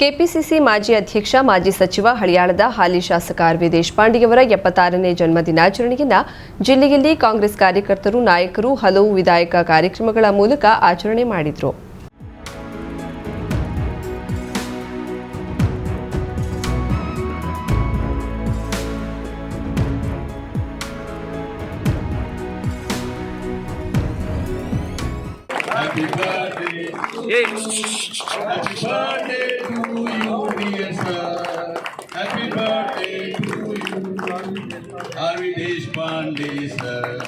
KPCC ಮಾಜಿ ಅಧ್ಯಕ್ಷ, ಮಾಜಿ ಸಚಿವ ಹಳಿಯಾಳದ ಹಾಲಿ ಶಾಸಕ ಆರ್ ವಿ ದೇಶಪಾಂಡೆಯವರ ಎಪ್ಪತ್ತಾರನೇ ಜನ್ಮ ದಿನಾಚರಣೆಯನ್ನ ಜಿಲ್ಲೆಯಲ್ಲಿ ಕಾಂಗ್ರೆಸ್ ಕಾರ್ಯಕರ್ತರು, ನಾಯಕರು ಹಲವು ವಿಧಾಯಕ ಕಾರ್ಯಕ್ರಮಗಳ ಮೂಲಕ ಆಚರಣೆ ಮಾಡಿದರು Happy birthday. Happy birthday to you, dear sir. Happy birthday to you. Harvey Deshpande, sir.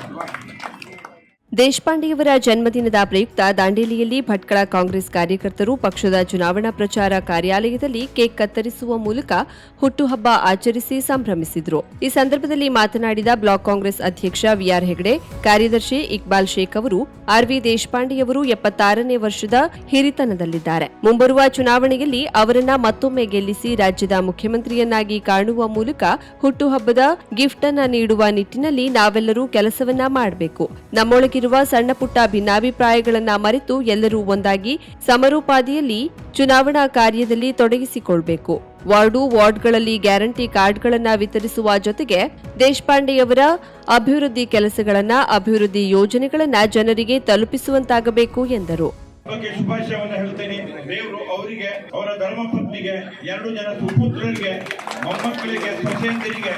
ದೇಶಪಾಂಡೆಯವರ ಜನ್ಮದಿನದ ಪ್ರಯುಕ್ತ ದಾಂಡೇಲಿಯಲ್ಲಿ ಭಟ್ಕಳ ಕಾಂಗ್ರೆಸ್ ಕಾರ್ಯಕರ್ತರು ಪಕ್ಷದ ಚುನಾವಣಾ ಪ್ರಚಾರ ಕಾರ್ಯಾಲಯದಲ್ಲಿ ಕೇಕ್ ಕತ್ತರಿಸುವ ಮೂಲಕ ಹುಟ್ಟುಹಬ್ಬ ಆಚರಿಸಿ ಸಂಭ್ರಮಿಸಿದರು. ಈ ಸಂದರ್ಭದಲ್ಲಿ ಮಾತನಾಡಿದ ಬ್ಲಾಕ್ ಕಾಂಗ್ರೆಸ್ ಅಧ್ಯಕ್ಷ ವಿಆರ್ ಹೆಗಡೆ, ಕಾರ್ಯದರ್ಶಿ ಇಕ್ಬಾಲ್ ಶೇಖ್ ಅವರು, ಆರ್ವಿ ದೇಶಪಾಂಡೆಯವರು ಎಪ್ಪತ್ತಾರನೇ ವರ್ಷದ ಹಿರಿತನದಲ್ಲಿದ್ದಾರೆ. ಮುಂಬರುವ ಚುನಾವಣೆಯಲ್ಲಿ ಅವರನ್ನ ಮತ್ತೊಮ್ಮೆ ಗೆಲ್ಲಿಸಿ ರಾಜ್ಯದ ಮುಖ್ಯಮಂತ್ರಿಯನ್ನಾಗಿ ಕಾಣುವ ಮೂಲಕ ಹುಟ್ಟುಹಬ್ಬದ ಗಿಫ್ಟ್ ಅನ್ನ ನೀಡುವ ನಿಟ್ಟಿನಲ್ಲಿ ನಾವೆಲ್ಲರೂ ಕೆಲಸವನ್ನ ಮಾಡಬೇಕು. ನಮ್ಮೊಳಗಿರುವ ಸಣ್ಣ ಪುಟ್ಟ ಭಿನ್ನಾಭಿಪ್ರಾಯಗಳನ್ನ ಮರೆತು ಎಲ್ಲರೂ ಒಂದಾಗಿ ಸಮರೋಪಾದಿಯಲ್ಲಿ ಚುನಾವಣಾ ಕಾರ್ಯದಲ್ಲಿ ತೊಡಗಿಸಿಕೊಳ್ಬೇಕು. ವಾರ್ಡು ವಾರ್ಡ್ಗಳಲ್ಲಿ ಗ್ಯಾರಂಟಿ ಕಾರ್ಡ್ಗಳನ್ನು ವಿತರಿಸುವ ಜೊತೆಗೆ ದೇಶಪಾಂಡೆಯವರ ಅಭಿವೃದ್ಧಿ ಕೆಲಸಗಳನ್ನ, ಅಭಿವೃದ್ಧಿ ಯೋಜನೆಗಳನ್ನ ಜನರಿಗೆ ತಲುಪಿಸುವಂತಾಗಬೇಕು ಎಂದರು. ಬಗ್ಗೆ ಶುಭಾಶಯವನ್ನು ಹೇಳ್ತೇನೆ. ದೇವರು ಅವರಿಗೆ, ಅವರ ಧರ್ಮಪತ್ನಿಗೆ ಎರಡು ಜನ ಸುಪುತ್ರರಿಗೆ, ಮೊಮ್ಮಕ್ಕಳಿಗೆ, ಸೊಸೆಯಂದಿರಿಗೆ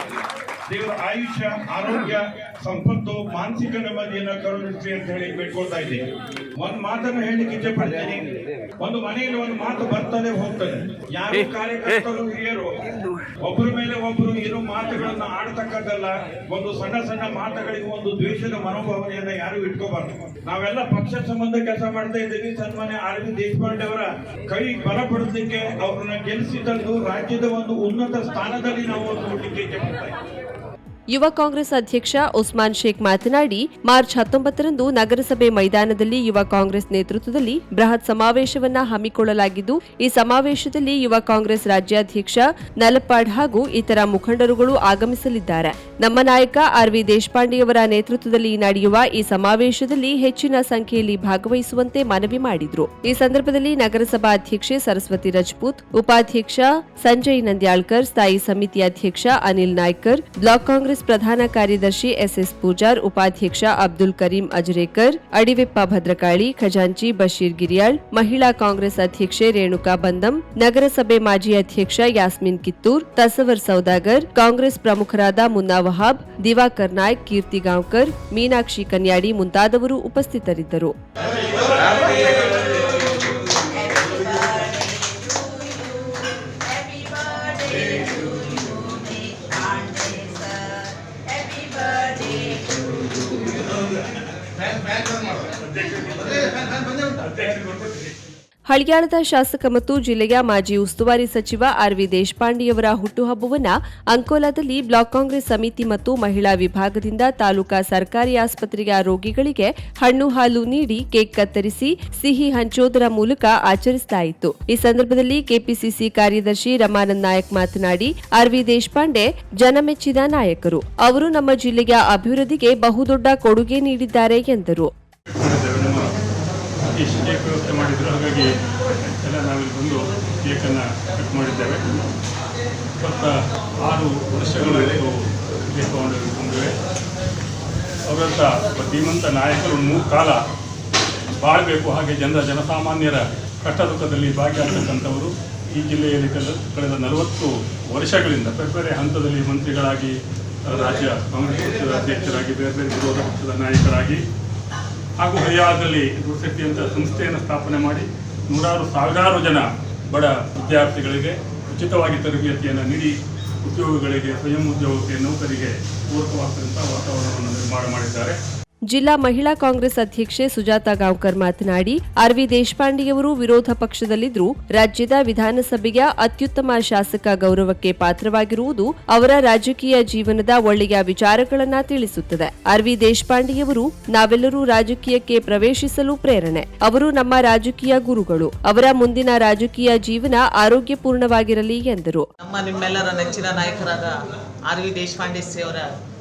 ದೇವರ ಆಯುಷ್ಯ ಆರೋಗ್ಯ ಸಂಪತ್ತು ಮಾನಸಿಕ ನೆಮ್ಮದಿಯನ್ನ ಕರುಣಿಸಿ ಅಂತ ಹೇಳಿ ಬೇಡ್ಕೊಳ್ತಾ ಇದ್ದೀನಿ. ಒಂದ್ ಮಾತನ್ನು ಹೇಳಲಿಕ್ಕೆ ಇಚ್ಛೆ ಪಡ್ತೀನಿ. ಒಂದು ಮನೆಯಲ್ಲಿ ಒಂದು ಮಾತು ಬರ್ತದೆ ಹೋಗ್ತದೆ. ಯಾರು ಕಾರ್ಯಕರ್ತರು ಹಿರಿಯರು ಒಬ್ಬರ ಮೇಲೆ ಒಬ್ಬರು ಇರೋ ಮಾತುಗಳನ್ನ ಆಡ್ತಕ್ಕದ್ದಲ್ಲ ಒಂದು ಸಣ್ಣ ಸಣ್ಣ ಮಾತುಗಳಿಗೆ ಒಂದು ದ್ವೇಷದ ಮನೋಭಾವನೆಯನ್ನ ಯಾರು ಇಟ್ಕೋಬಾರ್ದು. ನಾವೆಲ್ಲ ಪಕ್ಷ ಸಂಬಂಧ ಕೆಲಸ ಮಾಡ್ತಾ ಇದ್ದೀವಿ ಸನ್ಮಾನ್ಯ ಆರ್ ವಿ ದೇಶಪಾಂಡೆ ಅವರ ಕೈ ಬಲಪಡಿಸಲಿಕ್ಕೆ ಅವ್ರನ್ನ ಗೆಲ್ಲಿಸಿ ತಂದು ರಾಜ್ಯದ ಒಂದು ಉನ್ನತ ಸ್ಥಾನದಲ್ಲಿ ನಾವು ಒಂದು ನೋಡ್ಲಿಕ್ಕೆ ಇಚ್ಛೆ ಪಡ್ತಾ ಇದ್ದೀವಿ. ಯುವ ಕಾಂಗ್ರೆಸ್ ಅಧ್ಯಕ್ಷ ಉಸ್ಮಾನ್ ಶೇಖ್ ಮಾತನಾಡಿ, ಮಾರ್ಚ್ ಹತ್ತೊಂಬತ್ತರಂದು ನಗರಸಭೆ ಮೈದಾನದಲ್ಲಿ ಯುವ ಕಾಂಗ್ರೆಸ್ ನೇತೃತ್ವದಲ್ಲಿ ಬೃಹತ್ ಸಮಾವೇಶವನ್ನ ಹಮ್ಮಿಕೊಳ್ಳಲಾಗಿದ್ದು, ಈ ಸಮಾವೇಶದಲ್ಲಿ ಯುವ ಕಾಂಗ್ರೆಸ್ ರಾಜ್ಯಾಧ್ಯಕ್ಷ ನಲಪಾಡ್ ಹಾಗೂ ಇತರ ಮುಖಂಡರುಗಳು ಆಗಮಿಸಲಿದ್ದಾರೆ. ನಮ್ಮ ನಾಯಕ ಆರ್ ವಿ ದೇಶಪಾಂಡೆಯವರ ನೇತೃತ್ವದಲ್ಲಿ ನಡೆಯುವ ಈ ಸಮಾವೇಶದಲ್ಲಿ ಹೆಚ್ಚಿನ ಸಂಖ್ಯೆಯಲ್ಲಿ ಭಾಗವಹಿಸುವಂತೆ ಮನವಿ ಮಾಡಿದ್ರು. ಈ ಸಂದರ್ಭದಲ್ಲಿ ನಗರಸಭಾ ಅಧ್ಯಕ್ಷೆ ಸರಸ್ವತಿ ರಜಪೂತ್, ಉಪಾಧ್ಯಕ್ಷ ಸಂಜಯ್ ನಂದ್ಯಾಳ್ಕರ್, ಸ್ಥಾಯಿ ಸಮಿತಿ ಅಧ್ಯಕ್ಷ ಅನಿಲ್ ನಾಯ್ಕರ್, ಬ್ಲಾಕ್ ಕಾಂಗ್ರೆಸ್ ಪ್ರಧಾನ ಕಾರ್ಯದರ್ಶಿ ಎಸ್ಎಸ್ ಪೂಜಾರ್, ಉಪಾಧ್ಯಕ್ಷ ಅಬ್ದುಲ್ ಕರೀಂ ಅಜರೇಕರ್, ಅಡಿವೆಪ್ಪ ಭದ್ರಕಾಳಿ, ಖಜಾಂಚಿ ಬಶೀರ್ ಗಿರಿಯಾಳ್, ಮಹಿಳಾ ಕಾಂಗ್ರೆಸ್ ಅಧ್ಯಕ್ಷೆ ರೇಣುಕಾ ಬಂದಂ, ನಗರಸಭೆ ಮಾಜಿ ಅಧ್ಯಕ್ಷ ಯಾಸ್ಮಿನ್ ಕಿತ್ತೂರ್ ತಸವರ್ ಸೌದಾಗರ್, ಕಾಂಗ್ರೆಸ್ ಪ್ರಮುಖರಾದ ಮುನ್ನಾ ವಹಾಬ್, ದಿವಾಕರ್ ನಾಯ್ಕ್, ಕೀರ್ತಿ ಗಾಂವ್ಕರ್, ಮೀನಾಕ್ಷಿ ಕನ್ಯಾಡಿ ಮುಂತಾದವರು ಉಪಸ್ಥಿತರಿದ್ದರು. ಹಳಿಯಾಳದ ಶಾಸಕ ಮತ್ತು ಜಿಲ್ಲೆಯ ಮಾಜಿ ಉಸ್ತುವಾರಿ ಸಚಿವ ಆರ್ ವಿ ದೇಶಪಾಂಡೆಯವರ ಹುಟ್ಟುಹಬ್ಬವನ್ನು ಅಂಕೋಲಾದಲ್ಲಿ ಬ್ಲಾಕ್ ಕಾಂಗ್ರೆಸ್ ಸಮಿತಿ ಮತ್ತು ಮಹಿಳಾ ವಿಭಾಗದಿಂದ ತಾಲೂಕಾ ಸರ್ಕಾರಿ ಆಸ್ಪತ್ರೆಯ ರೋಗಿಗಳಿಗೆ ಹಣ್ಣು ಹಾಲು ನೀಡಿ ಕೇಕ್ ಕತ್ತರಿಸಿ ಸಿಹಿ ಹಂಚೋದರ ಮೂಲಕ ಆಚರಿಸಲಾಯಿತು. ಈ ಸಂದರ್ಭದಲ್ಲಿ ಕೆಪಿಸಿಸಿ ಕಾರ್ಯದರ್ಶಿ ರಮಾನಂದ್ ನಾಯಕ್ ಮಾತನಾಡಿ, ಆರ್ ವಿ ದೇಶಪಾಂಡೆ ಜನಮೆಚ್ಚಿದ ನಾಯಕರು. ಅವರು ನಮ್ಮ ಜಿಲ್ಲೆಯ ಅಭಿವೃದ್ಧಿಗೆ ಬಹುದೊಡ್ಡ ಕೊಡುಗೆ ನೀಡಿದ್ದಾರೆ ಎಂದರು ಮಾಡಿದ್ದೇವೆ ನಮ್ಮ ಇಷ್ಟು ಕೇಕ್ ವ್ಯವಸ್ಥೆ ಮಾಡಿದ್ರು. ಹಾಗಾಗಿ ಎಲ್ಲ ನಾವಿಲ್ಲಿ ಬಂದು ಕೇಕನ್ನು ಕಟ್ ಮಾಡಿದ್ದೇವೆ. ಇಪ್ಪತ್ತ ಆರು ವರ್ಷಗಳು ದೀಪವನ್ನು ಇಟ್ಕೊಂಡಿವೆ. ಅವರಂಥ ಧೀಮಂತ ನಾಯಕರು ಮೂರು ಕಾಲ ಬಾಳಬೇಕು ಹಾಗೆ ಜನರ ಜನಸಾಮಾನ್ಯರ ಕಷ್ಟ ದುಃಖದಲ್ಲಿ ಭಾಗಿಯಾಗತಕ್ಕಂಥವರು ಈ ಜಿಲ್ಲೆಯಲ್ಲಿ ಕಳೆದ ನಲವತ್ತು ವರ್ಷಗಳಿಂದ ಬೇರೆ ಬೇರೆ ಹಂತದಲ್ಲಿ ಮಂತ್ರಿಗಳಾಗಿ ರಾಜ್ಯ ಕಾಂಗ್ರೆಸ್ ಪಕ್ಷದ ಅಧ್ಯಕ್ಷರಾಗಿ, ಬೇರೆ ಬೇರೆ ವಿರೋಧ ಪಕ್ಷದ ನಾಯಕರಾಗಿ ಹಾಗೂ ಹರಿಯಾಣದಲ್ಲಿ ದುರ್ಶಕ್ತಿ ಅಂತ ಸಂಸ್ಥೆಯನ್ನು ಸ್ಥಾಪನೆ ಮಾಡಿ ನೂರಾರು ಸಾವಿರಾರು ಜನ ಬಡ ವಿದ್ಯಾರ್ಥಿಗಳಿಗೆ ಉಚಿತವಾಗಿ ತರಬೇತಿಯನ್ನು ನೀಡಿ ಉದ್ಯೋಗಗಳಿಗೆ ಸ್ವಯಂ ಉದ್ಯೋಗಕ್ಕೆ ನೌಕರಿಗೆ ಪೂರಕವಾದಂಥ ವಾತಾವರಣವನ್ನು ನಿರ್ಮಾಣ ಮಾಡಿದ್ದಾರೆ. ಜಿಲ್ಲಾ ಮಹಿಳಾ ಕಾಂಗ್ರೆಸ್ ಅಧ್ಯಕ್ಷೆ ಸುಜಾತಾ ಗಾಂವ್ಕರ್ ಮಾತನಾಡಿ, ಆರ್ ವಿ ದೇಶಪಾಂಡೆಯವರು ವಿರೋಧ ಪಕ್ಷದಲ್ಲಿದ್ದರೂ ರಾಜ್ಯದ ವಿಧಾನಸಭೆಯ ಅತ್ಯುತ್ತಮ ಶಾಸಕ ಗೌರವಕ್ಕೆ ಪಾತ್ರವಾಗಿರುವುದು ಅವರ ರಾಜಕೀಯ ಜೀವನದ ಒಳ್ಳೆಯ ವಿಚಾರಗಳನ್ನ ತಿಳಿಸುತ್ತದೆ. ಆರ್ ವಿ ದೇಶಪಾಂಡೆಯವರು ನಾವೆಲ್ಲರೂ ರಾಜಕೀಯಕ್ಕೆ ಪ್ರವೇಶಿಸಲು ಪ್ರೇರಣೆ. ಅವರು ನಮ್ಮ ರಾಜಕೀಯ ಗುರುಗಳು. ಅವರ ಮುಂದಿನ ರಾಜಕೀಯ ಜೀವನ ಆರೋಗ್ಯಪೂರ್ಣವಾಗಿರಲಿ ಎಂದರು. ನಮ್ಮ ನಿಮ್ಮೆಲ್ಲರ ನೆಚ್ಚಿನ ನಾಯಕರಾದ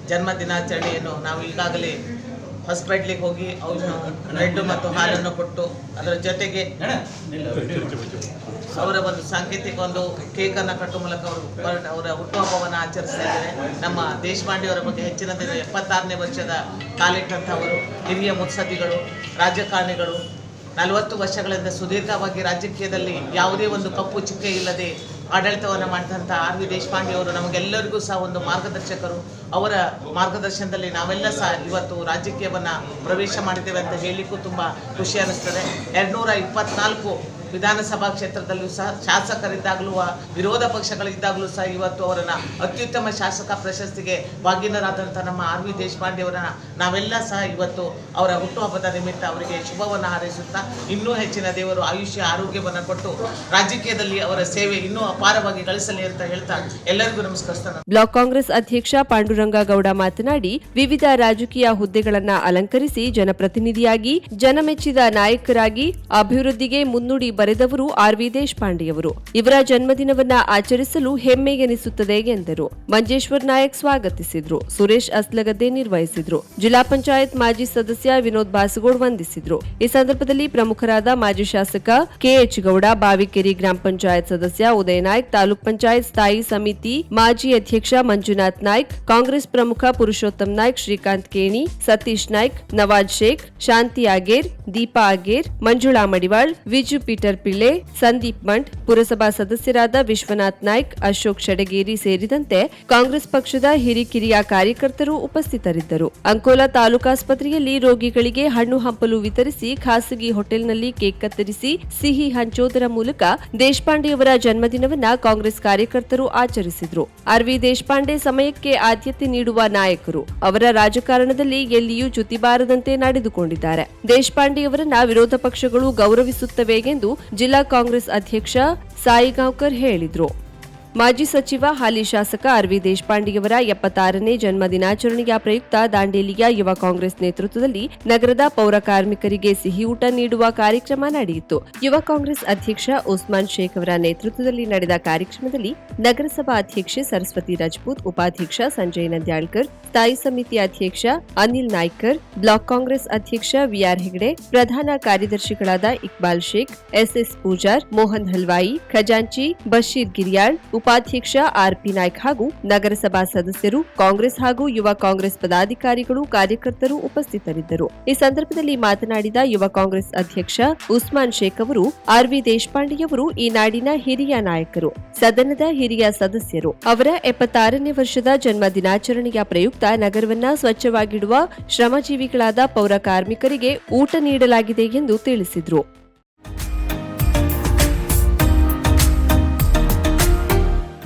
ಜನ್ಮ ದಿನಾಚರಣೆಯನ್ನು ನಾವು ಈಗಾಗಲೇ ಹಾಸ್ಪಿಟ್ಲಿಗೆ ಹೋಗಿ ಔಷಧ ಬ್ರೆಡ್ ಮತ್ತು ಹಾಲನ್ನು ಕೊಟ್ಟು ಅದರ ಜೊತೆಗೆ ಅವರ ಒಂದು ಸಾಂಕೇತಿಕ ಒಂದು ಕೇಕನ್ನು ಕಟ್ಟುವ ಮೂಲಕ ಅವರು ಅವರ ಹುಟ್ಟುಹಬ್ಬವನ್ನು ಆಚರಿಸ್ತಾ ಇದ್ದಾರೆ ನಮ್ಮ ದೇಶಪಾಂಡೆಯವರ ಬಗ್ಗೆ ಹೆಚ್ಚಿನ ದಿನ ಎಪ್ಪತ್ತಾರನೇ ವರ್ಷದ ಕಾಲಿಟ್ಟಂಥವರು ಹಿರಿಯ ಮುತ್ಸದ್ದಿಗಳು ರಾಜಕಾರಣಿಗಳು. ನಲವತ್ತು ವರ್ಷಗಳಿಂದ ಸುದೀರ್ಘವಾಗಿ ರಾಜಕೀಯದಲ್ಲಿ ಯಾವುದೇ ಒಂದು ಕಪ್ಪು ಚುಕ್ಕೆ ಇಲ್ಲದೆ ಆಡಳಿತವನ್ನು ಮಾಡಿದಂಥ ಆರ್ ವಿ ದೇಶಪಾಂಡೆ ಅವರು ನಮಗೆಲ್ಲರಿಗೂ ಸಹ ಒಂದು ಮಾರ್ಗದರ್ಶಕರು. ಅವರ ಮಾರ್ಗದರ್ಶನದಲ್ಲಿ ನಾವೆಲ್ಲ ಸಹ ಇವತ್ತು ರಾಜಕೀಯವನ್ನು ಪ್ರವೇಶ ಮಾಡಿದ್ದೇವೆ ಅಂತ ಹೇಳಲಿಕ್ಕೂ ತುಂಬ ಖುಷಿ ಅನ್ನಿಸ್ತದೆ. ಎರಡುನೂರ ಇಪ್ಪತ್ನಾಲ್ಕು ವಿಧಾನಸಭಾ ಕ್ಷೇತ್ರದಲ್ಲೂ ಸಹ ಶಾಸಕರಿದ್ದಾಗಲೂ ವಿರೋಧ ಪಕ್ಷಗಳಿದ್ದಾಗಲೂ ಸಹ ಇವತ್ತು ಅವರನ್ನು ಅತ್ಯುತ್ತಮ ಶಾಸಕ ಪ್ರಶಸ್ತಿಗೆ ಭಾಗಿನರಾದಂಥ ನಮ್ಮ ಆರ್ ವಿ ದೇಶಪಾಂಡೆ ಅವರನ್ನು ನಾವೆಲ್ಲ ಸಹ ಇವತ್ತು ಅವರ ಹುಟ್ಟುಹಬ್ಬದ ನಿಮಿತ್ತ ಅವರಿಗೆ ಶುಭವನ್ನು ಹಾರೈಸುತ್ತಾ, ಇನ್ನೂ ಹೆಚ್ಚಿನ ದೇವರು ಆಯುಷ್ಯ, ಆರೋಗ್ಯವನ್ನು ಕೊಟ್ಟು ರಾಜಕೀಯದಲ್ಲಿ ಅವರ ಸೇವೆ ಇನ್ನೂ ಅಪಾರವಾಗಿ ಗಳಿಸಲಿ ಅಂತ ಹೇಳ್ತಾ ಎಲ್ಲರಿಗೂ ನಮಸ್ಕರಿಸ್ತಾನೆ ಬ್ಲಾಕ್ ಕಾಂಗ್ರೆಸ್ ಅಧ್ಯಕ್ಷ ಪಾಂಡುರಂಗ ಗೌಡ ಮಾತನಾಡಿ, ವಿವಿಧ ರಾಜಕೀಯ ಹುದ್ದೆಗಳನ್ನು ಅಲಂಕರಿಸಿ ಜನಪ್ರತಿನಿಧಿಯಾಗಿ, ಜನಮೆಚ್ಚಿದ ನಾಯಕರಾಗಿ, ಅಭಿವೃದ್ಧಿಗೆ ಮುನ್ನುಡಿ ಬರೆದವರು ಆರ್ ವಿ ದೇಶಪಾಂಡೆಯವರು. ಇವರ ಜನ್ಮದಿನವನ್ನ ಆಚರಿಸಲು ಹೆಮ್ಮೆ ಎನಿಸುತ್ತದೆ ಎಂದರು. ಮಂಜೇಶ್ವರ್ ನಾಯಕ್ ಸ್ವಾಗತಿಸಿದ್ರು. ಸುರೇಶ್ ಅಸ್ಲಗದ್ದೆ ನಿರ್ವಹಿಸಿದ್ರು. ಜಿಲ್ಲಾ ಪಂಚಾಯತ್ ಮಾಜಿ ಸದಸ್ಯ ವಿನೋದ್ ಬಾಸಗೋಡ್ ವಂದಿಸಿದ್ರು. ಈ ಸಂದರ್ಭದಲ್ಲಿ ಪ್ರಮುಖರಾದ ಮಾಜಿ ಶಾಸಕ ಕೆಎಚ್ ಗೌಡ, ಬಾವಿಕೆರಿ ಗ್ರಾಮ ಪಂಚಾಯತ್ ಸದಸ್ಯ ಉದಯ ನಾಯ್ಕ್, ತಾಲೂಕ್ ಪಂಚಾಯತ್ ಸ್ಥಾಯಿ ಸಮಿತಿ ಮಾಜಿ ಅಧ್ಯಕ್ಷ ಮಂಜುನಾಥ್ ನಾಯ್ಕ್, ಕಾಂಗ್ರೆಸ್ ಪ್ರಮುಖ ಪುರುಷೋತ್ತಮ್ ನಾಯ್ಕ್, ಶ್ರೀಕಾಂತ್ ಕೇಣಿ, ಸತೀಶ್ ನಾಯ್ಕ್, ನವಾಜ್ ಶೇಖ್, ಶಾಂತಿ ಆಗೇರ್ ದೀಪಾ ಆಗೇರ್ ಮಂಜುಳಾ ಮಡಿವಾಳ್, ವಿಜು ಪೀಟರ್ ಪಿಳ್ಳೆ ಸಂದೀಪ್ ಮಂಡ್, ಪುರಸಭಾ ಸದಸ್ಯರಾದ ವಿಶ್ವನಾಥ್ ನಾಯ್ಕ್, ಅಶೋಕ್ ಶಡಗೇರಿ ಸೇರಿದಂತೆ ಕಾಂಗ್ರೆಸ್ ಪಕ್ಷದ ಹಿರಿಕಿರಿಯ ಕಾರ್ಯಕರ್ತರು ಉಪಸ್ಥಿತರಿದ್ದರು. ಅಂಕೋಲಾ ತಾಲೂಕಾಸ್ಪತ್ರೆಯಲ್ಲಿ ರೋಗಿಗಳಿಗೆ ಹಣ್ಣು ಹಂಪಲು ವಿತರಿಸಿ ಖಾಸಗಿ ಹೋಟೆಲ್ನಲ್ಲಿ ಕೇಕ್ ಕತ್ತರಿಸಿ ಸಿಹಿ ಹಂಚೋದರ ಮೂಲಕ ದೇಶಪಾಂಡೆಯವರ ಜನ್ಮದಿನವನ್ನ ಕಾಂಗ್ರೆಸ್ ಕಾರ್ಯಕರ್ತರು ಆಚರಿಸಿದ್ರು. ಅರ್ವಿ ದೇಶಪಾಂಡೆ ಸಮಯಕ್ಕೆ ಆದ್ಯತೆ ನೀಡುವ ನಾಯಕರು. ಅವರ ರಾಜಕಾರಣದಲ್ಲಿ ಎಲ್ಲಿಯೂ ಜುತಿಬಾರದಂತೆ ಬಾರದಂತೆ ನಡೆದುಕೊಂಡಿದ್ದಾರೆ. ದೇಶಪಾಂಡೆಯವರನ್ನ ವಿರೋಧ ಪಕ್ಷಗಳು ಗೌರವಿಸುತ್ತವೆ ಎಂದು ಜಿಲ್ಲಾ ಕಾಂಗ್ರೆಸ್ ಅಧ್ಯಕ್ಷ ಸಾಯಿಗಾಂವ್ಕರ್ ಹೇಳಿದ್ರು. ಮಾಜಿ ಸಚಿವ ಹಾಲಿ ಶಾಸಕ ಆರ್ ವಿ ದೇಶಪಾಂಡೆಯವರ ಎಪ್ಪತ್ತಾರನೇ ಜನ್ಮ ದಿನಾಚರಣೆಯ ಪ್ರಯುಕ್ತ ದಾಂಡೇಲಿಯ ಯುವ ಕಾಂಗ್ರೆಸ್ ನೇತೃತ್ವದಲ್ಲಿ ನಗರದ ಪೌರ ಕಾರ್ಮಿಕರಿಗೆ ಸಿಹಿಯೂಟ ನೀಡುವ ಕಾರ್ಯಕ್ರಮ ನಡೆಯಿತು. ಯುವ ಕಾಂಗ್ರೆಸ್ ಅಧ್ಯಕ್ಷ ಉಸ್ಮಾನ್ ಶೇಖ್ ಅವರ ನೇತೃತ್ವದಲ್ಲಿ ನಡೆದ ಕಾರ್ಯಕ್ರಮದಲ್ಲಿ ನಗರಸಭಾ ಅಧ್ಯಕ್ಷೆ ಸರಸ್ವತಿ ರಜಪೂತ್, ಉಪಾಧ್ಯಕ್ಷ ಸಂಜಯ್ ನಂದ್ಯಾಳ್ಕರ್, ಸ್ಥಾಯಿ ಸಮಿತಿ ಅಧ್ಯಕ್ಷ ಅನಿಲ್ ನಾಯ್ಕರ್, ಬ್ಲಾಕ್ ಕಾಂಗ್ರೆಸ್ ಅಧ್ಯಕ್ಷ ವಿಆರ್ ಹೆಗ್ಡೆ, ಪ್ರಧಾನ ಕಾರ್ಯದರ್ಶಿಗಳಾದ ಇಕ್ಬಾಲ್ ಶೇಖ್ ಎಸ್ಎಸ್ ಪೂಜಾರ್, ಮೋಹನ್ ಹಲ್ವಾಯಿ, ಖಜಾಂಚಿ, ಬಶೀರ್ ಗಿರಿಯಾಳ್ ಉಪಾಧ್ಯಕ್ಷ ಆರ್ಪಿ ನಾಯ್ಕ್ ಹಾಗೂ ನಗರಸಭಾ ಸದಸ್ಯರು, ಕಾಂಗ್ರೆಸ್ ಹಾಗೂ ಯುವ ಕಾಂಗ್ರೆಸ್ ಪದಾಧಿಕಾರಿಗಳು, ಕಾರ್ಯಕರ್ತರು ಉಪಸ್ಥಿತರಿದ್ದರು. ಈ ಸಂದರ್ಭದಲ್ಲಿ ಮಾತನಾಡಿದ ಯುವ ಕಾಂಗ್ರೆಸ್ ಅಧ್ಯಕ್ಷ ಉಸ್ಮಾನ್ ಶೇಖ್ ಅವರು ಆರ್ ವಿ ದೇಶಪಾಂಡೆಯವರು ಈ ನಾಡಿನ ಹಿರಿಯ ನಾಯಕರು, ಸದನದ ಹಿರಿಯ ಸದಸ್ಯರು. ಅವರ ಎಪ್ಪತ್ತಾರನೇ ವರ್ಷದ ಜನ್ಮ ದಿನಾಚರಣೆಯ ಪ್ರಯುಕ್ತ ನಗರವನ್ನ ಸ್ವಚ್ಛವಾಗಿಡುವ ಶ್ರಮಜೀವಿಗಳಾದ ಪೌರ ಕಾರ್ಮಿಕರಿಗೆ ಊಟ ನೀಡಲಾಗಿದೆ ಎಂದು ತಿಳಿಸಿದ್ರು.